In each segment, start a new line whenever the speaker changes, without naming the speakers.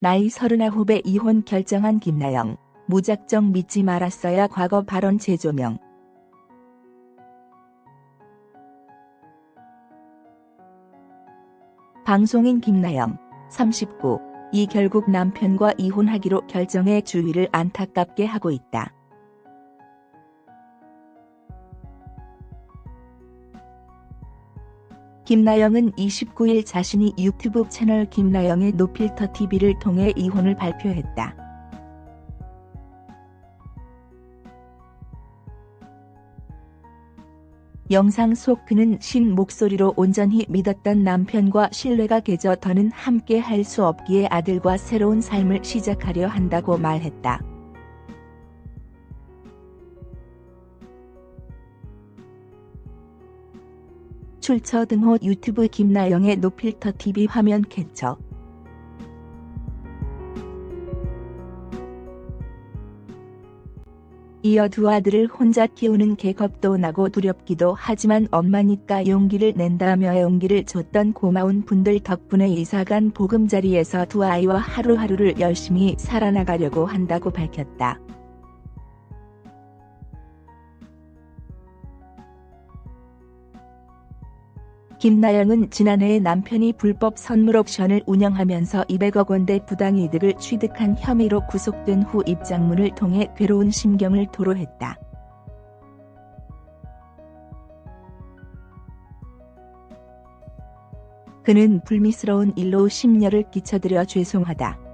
나이 39에 이혼 결정한 김나영. 무작정 믿지 말았어야 과거 발언 재조명. 방송인 김나영, 39. 이 결국 남편과 이혼하기로 결정해 주위를 안타깝게 하고 있다. 김나영은 29일 자신이 유튜브 채널 김나영의 노필터 TV를 통해 이혼을 발표했다. 영상 속 그는 신 목소리로 온전히 믿었던 남편과 신뢰가 깨져 더는 함께 할 수 없기에 아들과 새로운 삶을 시작하려 한다고 말했다. 출처 등호 유튜브 김나영의 노필터 TV 화면 캡처 이어 두 아들을 혼자 키우는 게 겁도 나고 두렵기도 하지만 엄마니까 용기를 낸다며 용기를 줬던 고마운 분들 덕분에 이사간 보금자리에서 두 아이와 하루하루를 열심히 살아나가려고 한다고 밝혔다. 김나영은 지난해 남편이 불법 선물 옵션을 운영하면서 200억 원대 부당이득을 취득한 혐의로 구속된 후 입장문을 통해 괴로운 심경을 토로했다. 그는 불미스러운 일로 심려를 끼쳐드려 죄송하다.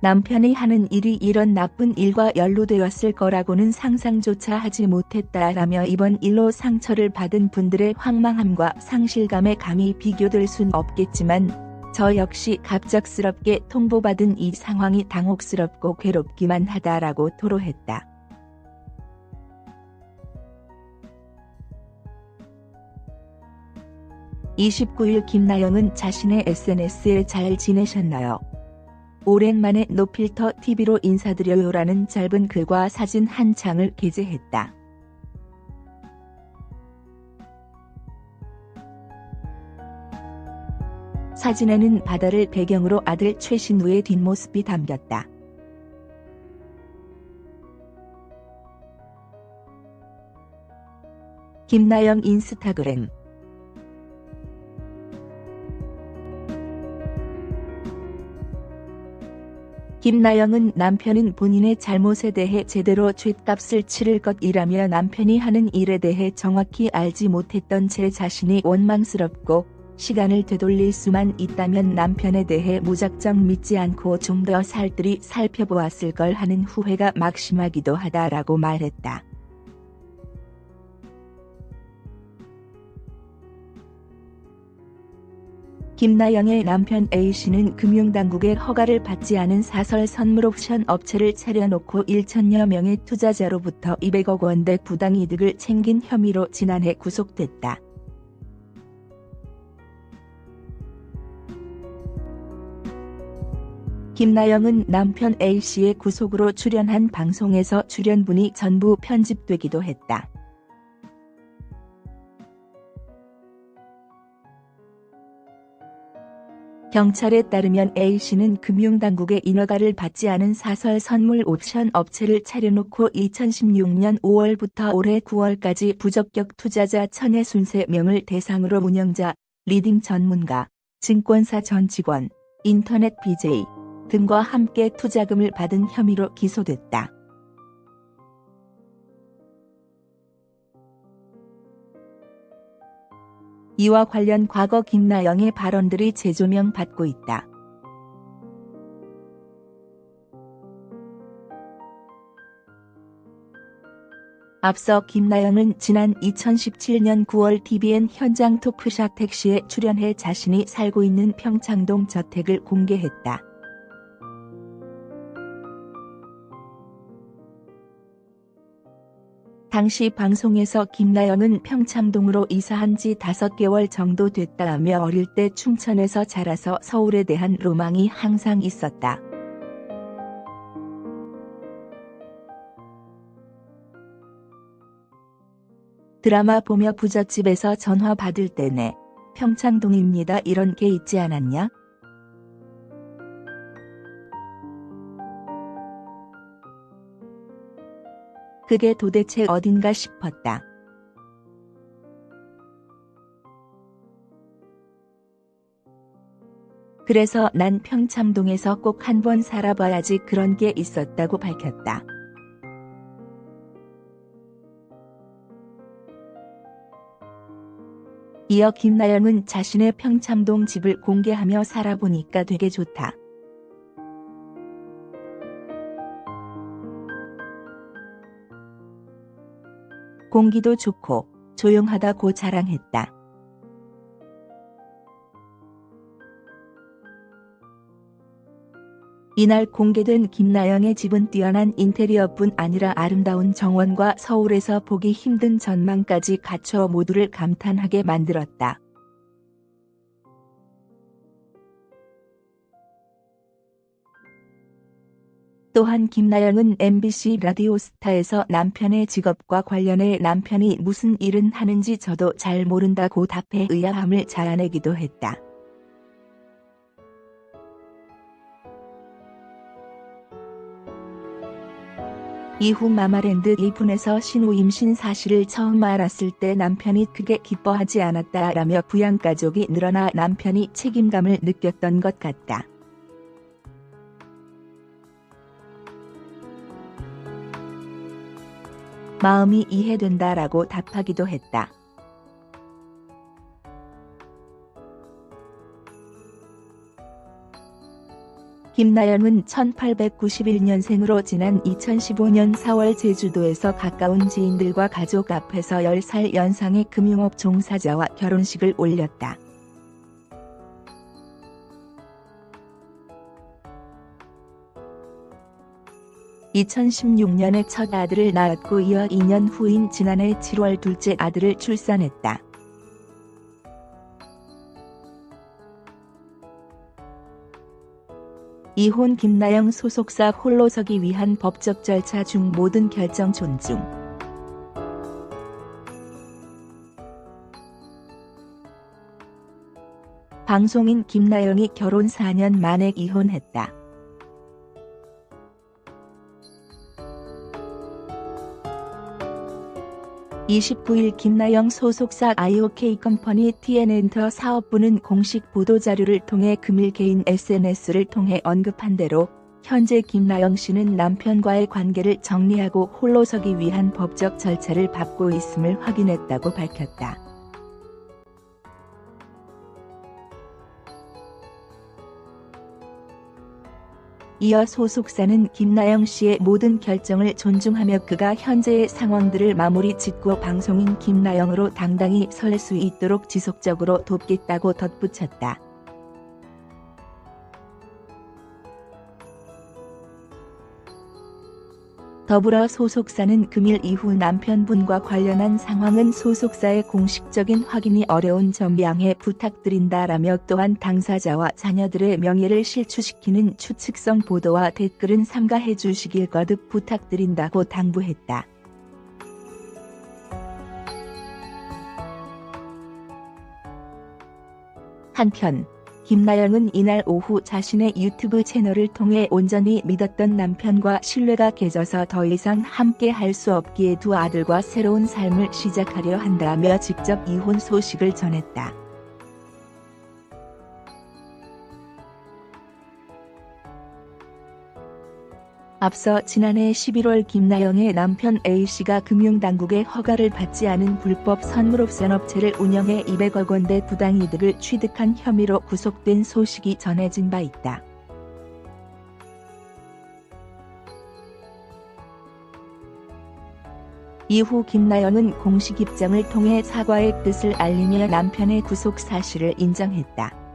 남편이 하는 일이 이런 나쁜 일과 연루되었을 거라고는 상상조차 하지 못했다라며 이번 일로 상처를 받은 분들의 황망함과 상실감에 감히 비교될 순 없겠지만 저 역시 갑작스럽게 통보받은 이 상황이 당혹스럽고 괴롭기만 하다라고 토로했다. (29일) 김나영은 자신의 SNS에 잘 지내셨나요? 오랜만에 노필터 TV로 인사드려요라는 짧은 글과 사진 한 장을 게재했다. 사진에는 바다를 배경으로 아들 최신우의 뒷모습이 담겼다. 김나영 인스타그램 김나영은 남편은 본인의 잘못에 대해 제대로 죗값을 치를 것이라며 남편이 하는 일에 대해 정확히 알지 못했던 제 자신이 원망스럽고 시간을 되돌릴 수만 있다면 남편에 대해 무작정 믿지 않고 좀 더 살뜰히 살펴보았을 걸 하는 후회가 막심하기도 하다라고 말했다. 김나영의 남편 A씨는 금융당국의 허가를 받지 않은 사설 선물 옵션 업체를 차려놓고 1천여 명의 투자자로부터 200억 원대 부당이득을 챙긴 혐의로 지난해 구속됐다. 김나영은 남편 A씨의 구속으로 출연한 방송에서 출연분이 전부 편집되기도 했다. 경찰에 따르면 A씨는 금융당국의 인허가를 받지 않은 사설 선물 옵션 업체를 차려놓고 2016년 5월부터 올해 9월까지 부적격 투자자 1063명을 대상으로 운영자, 리딩 전문가, 증권사 전 직원, 인터넷 BJ 등과 함께 투자금을 받은 혐의로 기소됐다. 이와 관련 과거 김나영의 발언들이 재조명 받고 있다. 앞서 김나영은 지난 2017년 9월 TVN 현장 토크샷 택시에 출연해 자신이 살고 있는 평창동 저택을 공개했다. 당시 방송에서 김나영은 평창동으로 이사한 지 5개월 정도 됐다며 어릴 때 충천에서 자라서 서울에 대한 로망이 항상 있었다. 드라마 보며 부잣집에서 전화 받을 때네. 평창동입니다. 이런 게 있지 않았냐? 그게 도대체 어딘가 싶었다. 그래서 난 평창동에서 꼭 한 번 살아봐야지 그런 게 있었다고 밝혔다. 이어 김나영은 자신의 평창동 집을 공개하며 살아보니까 되게 좋다. 공기도 좋고 조용하다고 자랑했다. 이날 공개된 김나영의 집은 뛰어난 인테리어뿐 아니라 아름다운 정원과 서울에서 보기 힘든 전망까지 갖춰 모두를 감탄하게 만들었다. 또한 김나영은 MBC 라디오 스타에서 남편의 직업과 관련해 남편이 무슨 일은 하는지 저도 잘 모른다고 답해 의아함을 자아내기도 했다. 이후 마마랜드 1분에서 신우 임신 사실을 처음 알았을 때 남편이 크게 기뻐하지 않았다라며 부양가족이 늘어나 남편이 책임감을 느꼈던 것 같다. 마음이 이해된다 라고 답하기도 했다. 김나영은 1891년생으로 지난 2015년 4월 제주도에서 가까운 지인들과 가족 앞에서 10살 연상의 금융업 종사자와 결혼식을 올렸다. (2016년에) 첫 아들을 낳았고 이어 2년 후인 지난해 7월 둘째 아들을 출산했다. 이혼 김나영 소속사 홀로 서기 위한 법적 절차 중 모든 결정 존중. 방송인 김나영이 결혼 4년 만에 이혼했다. 29일 김나영 소속사 IOK 컴퍼니 TN엔터 사업부는 공식 보도자료를 통해 금일 개인 SNS를 통해 언급한 대로 현재 김나영 씨는 남편과의 관계를 정리하고 홀로 서기 위한 법적 절차를 밟고 있음을 확인했다고 밝혔다. 이어 소속사는 김나영 씨의 모든 결정을 존중하며 그가 현재의 상황들을 마무리 짓고 방송인 김나영으로 당당히 설 수 있도록 지속적으로 돕겠다고 덧붙였다. 더불어 소속사는 금일 이후 남편분과 관련한 상황은 소속사의 공식적인 확인이 어려운 점 양해 부탁드린다라며 또한 당사자와 자녀들의 명예를 실추시키는 추측성 보도와 댓글은 삼가해 주시길 거듭 부탁드린다고 당부했다. 한편 김나영은 이날 오후 자신의 유튜브 채널을 통해 온전히 믿었던 남편과 신뢰가 깨져서 더 이상 함께 할 수 없기에 두 아들과 새로운 삶을 시작하려 한다며 직접 이혼 소식을 전했다. 앞서 지난해 11월 김나영의 남편 A씨가 금융당국의 허가를 받지 않은 불법 선물옵션업체를 운영해 200억 원대 부당이득을 취득한 혐의로 구속된 소식이 전해진 바 있다. 이후 김나영은 공식 입장을 통해 사과의 뜻을 알리며 남편의 구속 사실을 인정했다.